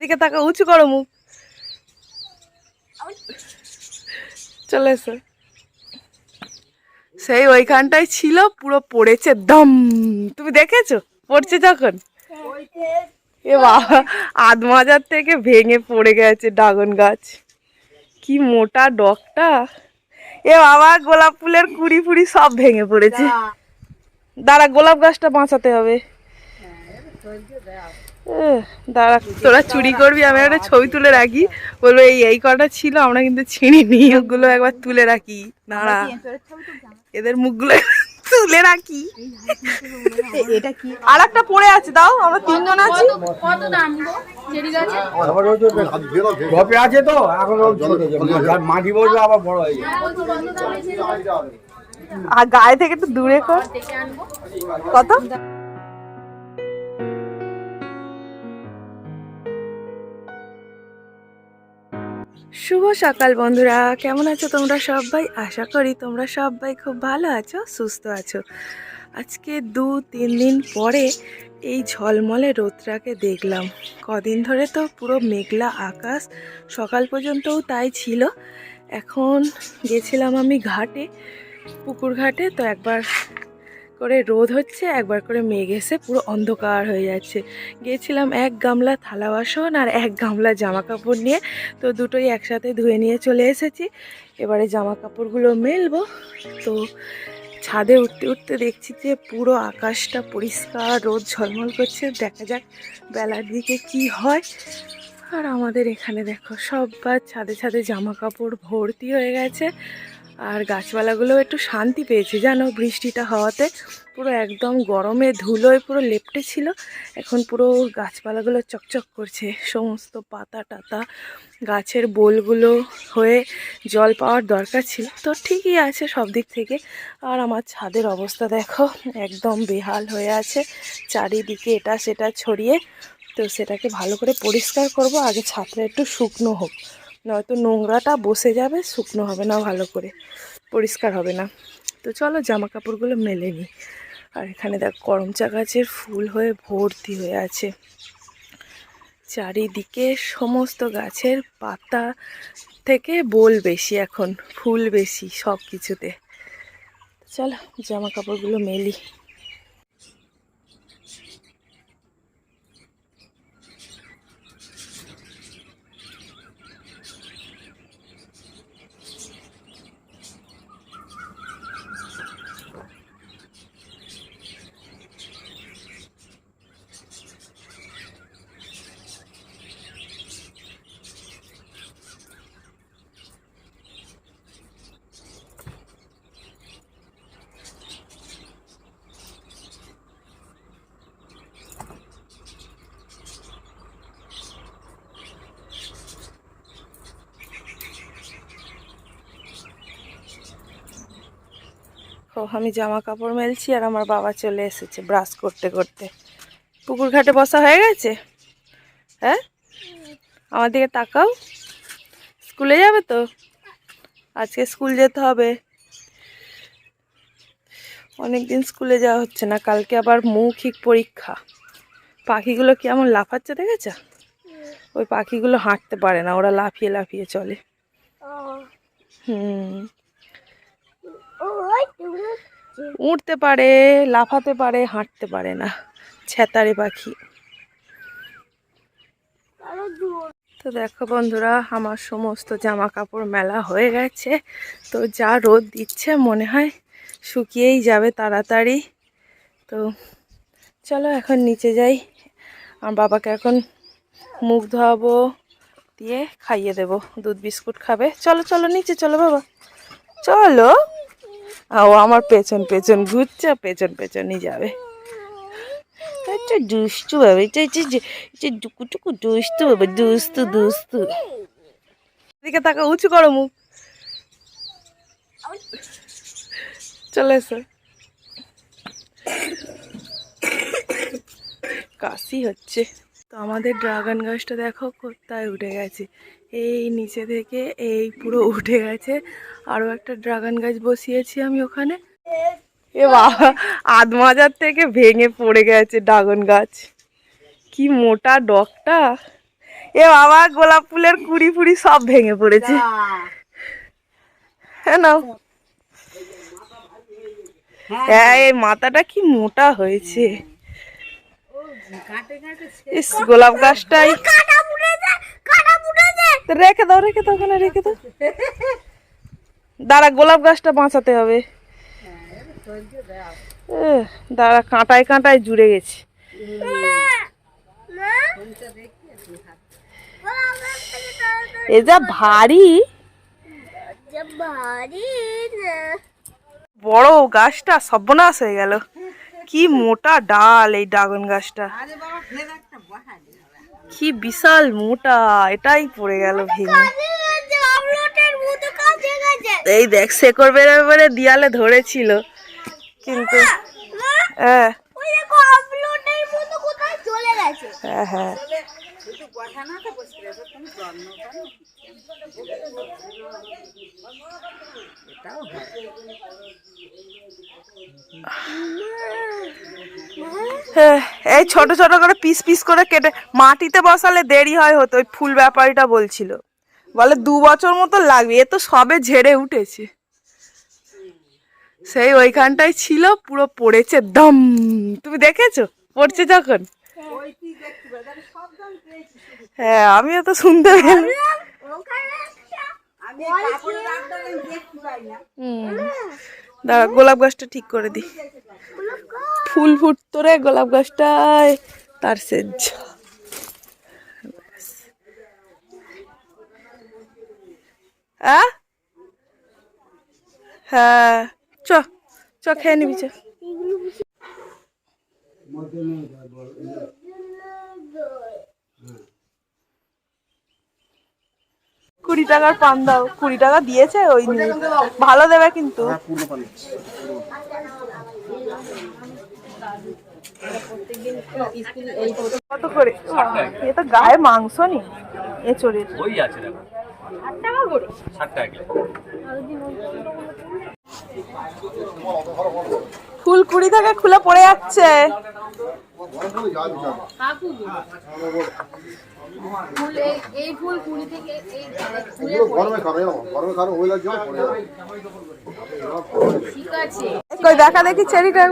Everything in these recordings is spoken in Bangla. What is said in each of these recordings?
দিকে তাকা উঁচু করো মুখ। চলে এসো। সেই ওইখানটাই ছিল পুরো পড়েছে দম। তুমি দেখেছ? পড়ছে যখন? এ বাবা আধ মাজার থেকে ভেঙে পড়ে গেছে ড্রাগন গাছ। কি মোটা ডকটা এ বাবা গোলাপ ফুলের কুড়ি ফুড়ি সব ভেঙে পড়েছে। দাঁড়া। গোলাপ গাছটা বাঁচাতে হবে। এহ, দাঁড়া তোরা চুরি করবি আমি একটা ছবি তুলে রাখি। বলব এই এই কটা ছিল আমরা কিন্তু ছিঁড়িনি ওগুলো একবার তুলে রাখি। দাঁড়া এদের মুখগুলো তুলে রাখি। এটা কি? আর একটা পড়ে আছে দাও আমরা তিনজন আছি। কত দাম গো? চেরি গাছে? গপে আছে তো এখন মাটি আবার বড় হয়ে যাবে? আর গায়ে থেকে একটু দূরে কর। কত? শুভ সকাল বন্ধুরা। কেমন আছো তোমরা সবাই? আশা করি তোমরা সবাই খুব ভালো আছো, সুস্থ আছো। আজকে দু, তিন দিন পরে এই ঝলমলে রোদটাকে দেখলাম। কদিন ধরে তো পুরো মেঘলা আকাশ, সকাল পর্যন্তও তাই ছিল। এখন গেছিলাম আমি ঘাটে, পুকুর ঘাটে, তো একবার করে রোদ হচ্ছে, একবার করে মেঘ এসে পুরো অন্ধকার হয়ে যাচ্ছে। গিয়েছিলাম এক গামলা থালা বাসন আর এক গামলা জামা কাপড় নিয়ে, তো দুটোই একসাথে ধুয়ে নিয়ে চলে এসেছি। এবারে জামা কাপড়গুলো মেলবো। তো ছাদে উঠতে উঠতে দেখছি যে পুরো আকাশটা পরিষ্কার, রোদ ঝলমল করছে। দেখা যাক বেলার দিকে কি হয়। আর আমাদের এখানে দেখো সববার ছাদে ছাদে জামা কাপড় ভর্তি হয়ে গেছে। আর গাছপালাগুলো একটু শান্তি পেয়েছে, জানো? বৃষ্টিটা হওয়াতে পুরো একদম গরমে ধুলোয় পুরো লেপটে ছিল। এখন পুরো গাছপালাগুলো চকচক করছে, সমস্ত পাতা টাতা, গাছের বোলগুলো হয়ে জল পাওয়ার দরকার ছিল। তো ঠিকই আছে সব দিক থেকে। আর আমার ছাদের অবস্থা দেখো, একদম বেহাল হয়ে আছে। চারিদিকে এটা সেটা ছড়িয়ে, তো সেটাকে ভালো করে পরিষ্কার করব। আগে ছাদটা একটু শুকনো হোক। নয়তো নোংরাটা বসে যাবে, শুকনো হবে না, ভালো করে। পরিষ্কার হবে না। তো চলো জামা কাপড়গুলো মেলে নিই। আর এখানে দেখ করমচা গাছের ফুল হয়ে ভর্তি হয়ে আছে। চারিদিকে সমস্ত গাছের পাতা থেকে বোল বেশি এখন, ফুল বেশি সব কিছুতে চলো জামা কাপড়গুলো মেলি। ও আমি জামা কাপড় মেলছি আর আমার বাবা চলে এসেছে ব্রাশ করতে করতে। পুকুর ঘাটে বসা হয়ে গেছে? হ্যাঁ? আমার দিকে তাকাও। স্কুলে যাবে তো? আজকে স্কুল যেতে হবে। অনেক দিন স্কুলে যাওয়া হচ্ছে না কালকে আবার মৌখিক পরীক্ষা। পাখিগুলো কেমন লাফাচ্ছে দেখেছ? ওই পাখিগুলো হাঁটতে পারে না ওরা লাফিয়ে লাফিয়ে চলে। হুম। উঠতে পারে, লাফাতে পারে, হাঁটতে পারে না। ছেতারে পাখি। তো দেখো বন্ধুরা, আমার সমস্ত জামা কাপড় মেলা হয়ে গেছে। তো যা রোদ দিচ্ছে, মনে হয় শুকিয়েই যাবে তাড়াতাড়ি। তো চলো এখন নিচে যাই। আমার বাবাকে এখন মুখ ধোয়াবো, দিয়ে খাইয়ে দেবো। দুধ বিস্কুট খাবে। চলো চলো, নিচে চলো বাবা। চলো। ও আমার পেছন পেছন, ঘুরছে, পেছন পেছনই যাবে। আচ্ছা দুষ্টু বাবা, এটা এটা এটা টুকু টুকু দুষ্টু বাবা দুস্তু দুস্তু এদিকে তাকা উঁচু করো মুখ। চলে এসো। কাশি হচ্ছে। তো আমাদের ড্রাগন গাছটা দেখো, কোথায় উঠে গেছে। এই নিচে থেকে এই পুরো উঠে গেছে। আরও একটা ড্রাগন গাছ বসিয়েছি আমি ওখানে। এ বাবা আধ মাজার থেকে ভেঙে পড়ে গেছে ড্রাগন গাছ। কি মোটা ডকটা এ বাবা, গোলাপ ফুলের কুড়ি ফুড়ি সব ভেঙে পড়েছে। হ্যাঁ হ্যাঁ মাথাটা কি মোটা হয়েছে। ইস, গোলাপ গাছটাই রেখে দাও রেখে দাও ওখানে, রেখে দাও। দাঁড়া, গোলাপ গাছটা বাঁচাতে হবে। দাঁড়া, কাঁটায় কাঁটায় জুড়ে গেছে। এ যা ভারী। বড় গাছটা সর্বনাশ হয়ে গেল। কি মোটা ডাল এই ড্রাগন গাছটা। কি বিশাল মোটা এটাই পড়ে গেল ভেঙে। এই দেখ শেকড় বেড়ে বেড়ে দিয়ালে ধরেছিল। কিন্তু হ্যাঁ। হ্যাঁ হ্যাঁ। হ্যাঁ, এই ছোট ছোট করে পিস পিস করে কেটে মাটিতে বসালে দেরি হয় হতো ওই ফুল ব্যাপারীটা বলছিল। বলে দু বছর মতো লাগবে এ তো সবে ঝেড়ে উঠেছে। সেই ওইখানটায় ছিল পুরো পড়েছে দম। তুমি দেখেছ? পড়ছে যখন? হ্যাঁ আমিও তো শুনতে পেলাম। হুম। দাঁড়া, গোলাপ গাছটা ঠিক করে দি ফুল ফুটতো রে গোলাপ গাছটায়। তার সেজ? হ্যাঁ চ চ, খেয়ে নিবি, চ। কুড়ি টাকার পান দাও কুড়ি টাকা দিয়েছে ওই নিয়ে। ভালো দেবে কিন্তু। কত করে? এ তো গায়ে মাংস নি এচড়ের ওই আছে টাকা ফুল কুড়ি থেকে খুলে পড়ে যাচ্ছে। এই- এই ফুল কুড়ি থেকে এই গরমে খাবে গরমে খাবে ওয়েদার জন্য ঠিক আছে কই দেখা দেখি চেরিটা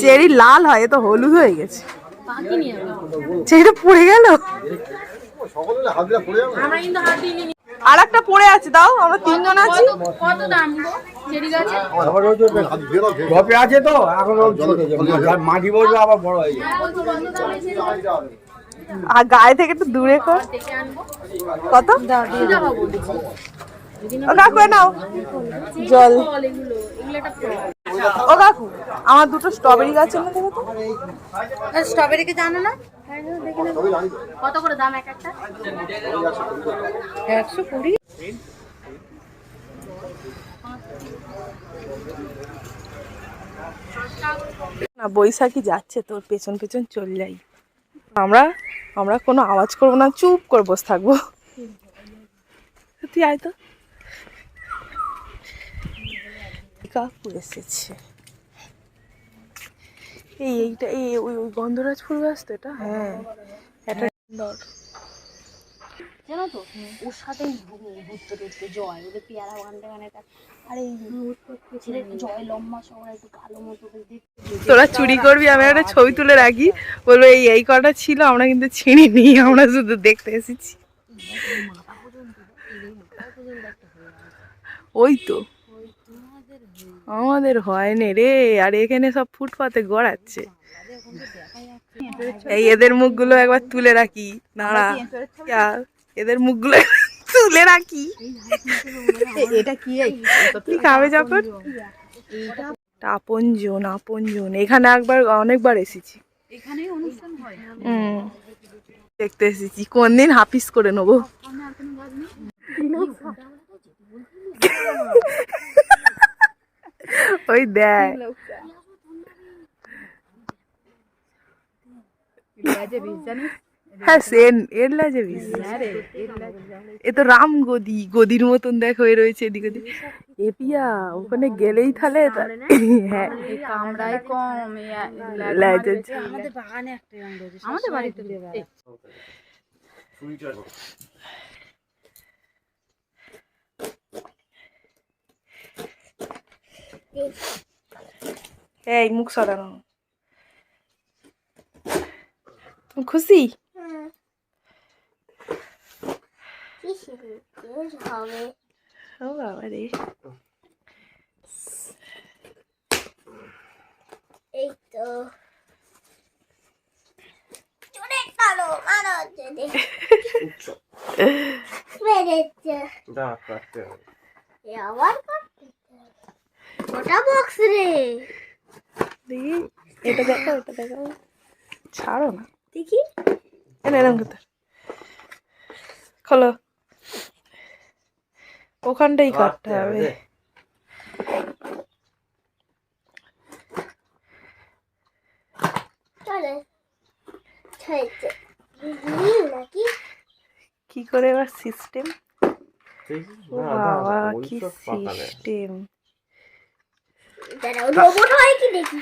চেরি লাল হয় এ তো হলুদ হয়ে গেছে। চেরিটা পড়ে গেল। সকলে হাত দিলে পড়ে যাবে আমরা কিন্তু হাত দিয়ে নিই আর একটা পড়ে আছে দাও আমরা তিনজন আছি। কত দাম গো? আছে তো এখন ও মাটি বলবে আবার বড় হয়ে যাবে। আছে আর গায়ে থেকে একটু দূরে কর। কত? ও কাকু নাও। জল। ফল এগুলো এগুলো একটা ফল ও কাকু আমার দুটো স্ট্রবেরি গাছ এনে দেবে তো। স্ট্রবেরিকে জানো না? কত করে দাম এক একটা? একশো কুড়ি। না বৈশাখী যাচ্ছে তোর পেছন পেছন চল যাই। আমরা আমরা কোনো আওয়াজ করব না চুপ করে বসে থাকব। তুই আয় তো। কাকু এসেছে। এই এইটা এই ওই ওই গন্ধরাজ ফুল গাছ তো এটা? হ্যাঁ। এটা সুন্দর। জানো তো ওর সাথেই ঘুরতে টুরতে জয় ওদের পেয়ারা বাগানটা মানে একটা আরে ছেলে জয় লম্বা সবার একটু কালো মতো তোরা চুরি করবি আমি একটা ছবি তুলে রাখি। বলব এই এই কটা ছিল আমরা কিন্তু ছিঁড়িনি আমরা শুধু দেখতে এসেছি। ওই তো। আমাদের হয়নি রে আর এখানে সব ফুটপাতে গড়াচ্ছে। এই এদের মুখগুলো একবার তুলে রাখি নাড়া এদের মুখগুলো তুলে রাখি। এটা কি খাবে যখন? আপনজন আপনজন। এখানে একবার অনেকবার এসেছি। এখানেই অনুষ্ঠান হয়। হুম। দেখতে এসেছি। কোন দিন হাফিস করে নেব। ওই দেখ। হ্যাঁ সেন এর লাজে বিষ এ তো রাম গদি গদির মতন দেখ হয়ে রয়েছে এদিক ওদিক। এ পিয়া ওখানে গেলেই তাহলে হ্যাঁ। কামড়াই কম লাজে আমাদের বাগানে একটা আমাদের বাড়িতে এই মুখ সরানো। তুমি খুশি? ও বাবা রে। এই তো এ আবার ওটা বক্স রে। দেখি এটা দেখো এটা দেখো ছাড়ো না। দেখি। এনে এরম করতে। খোলো। ওখানটাই কাটতে হবে। কি করে এবার সিস্টেম বাবা কি সিস্টেম দাঁড়াও রোবট হয় কি দেখি?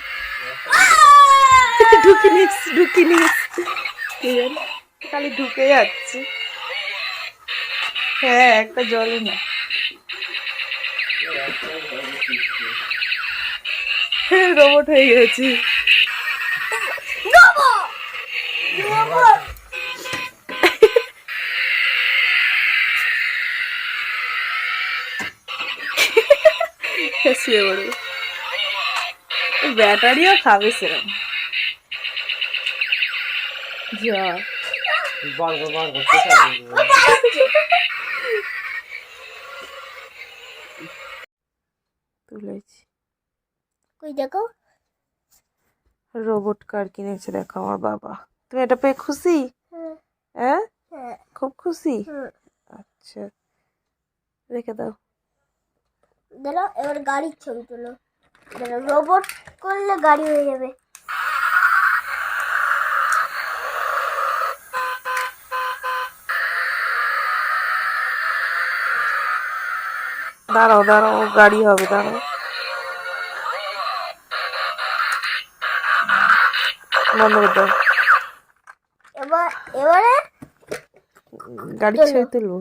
ঢুকে নিস ঢুকে নিস। খালি ঢুকে যাচ্ছে। হ্যাঁ একটা জলে না। রোবট হয়ে গেছি। শুয়ে পড়বে ব্যাটারিও খাবে সেরকম তুলেছি। কই দেখো? রোবট কার কিনেছে দেখো আমার বাবা। তুমি এটা পেয়ে খুশি? হ্যাঁ। হ্যাঁ হ্যাঁ। খুব খুশি? আচ্ছা। রেখে দাও। দাঁড়াও এবার গাড়ির ছবি তোলো। রোবট করলে গাড়ি হয়ে যাবে। দাঁড়াও দাঁড়াও গাড়ি হবে দাঁড়াও। বন্ধ করে দাও। এবার এবারে গাড়ির ছবি তুলবো?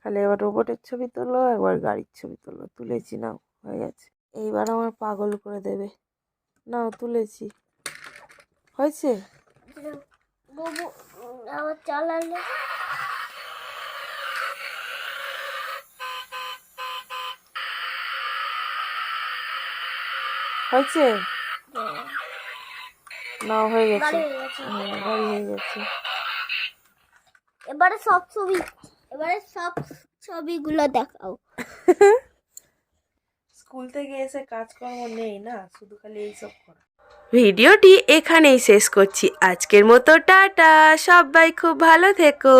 খালি এবার রোবটের ছবি তোলো একবার গাড়ির ছবি তোলো। তুলেছি নাও হয়ে গেছে। এইবার আমার পাগল করে দেবে। নাও তুলেছি। হয়েছে? আবার চালালে হয়েছে? হয়ে। গেছে। গাড়ি হয়ে গেছে। গাড়ি হয়ে গেছে। এবারে সব ছবি এবারে সব ছবিগুলো দেখাও। স্কুল থেকে এসে কাজকর্ম নেই না, শুধু খালি এইসব করা। ভিডিওটি এখানেই শেষ করছি। আজকের মতো টাটা, সবাই খুব ভালো থেকো।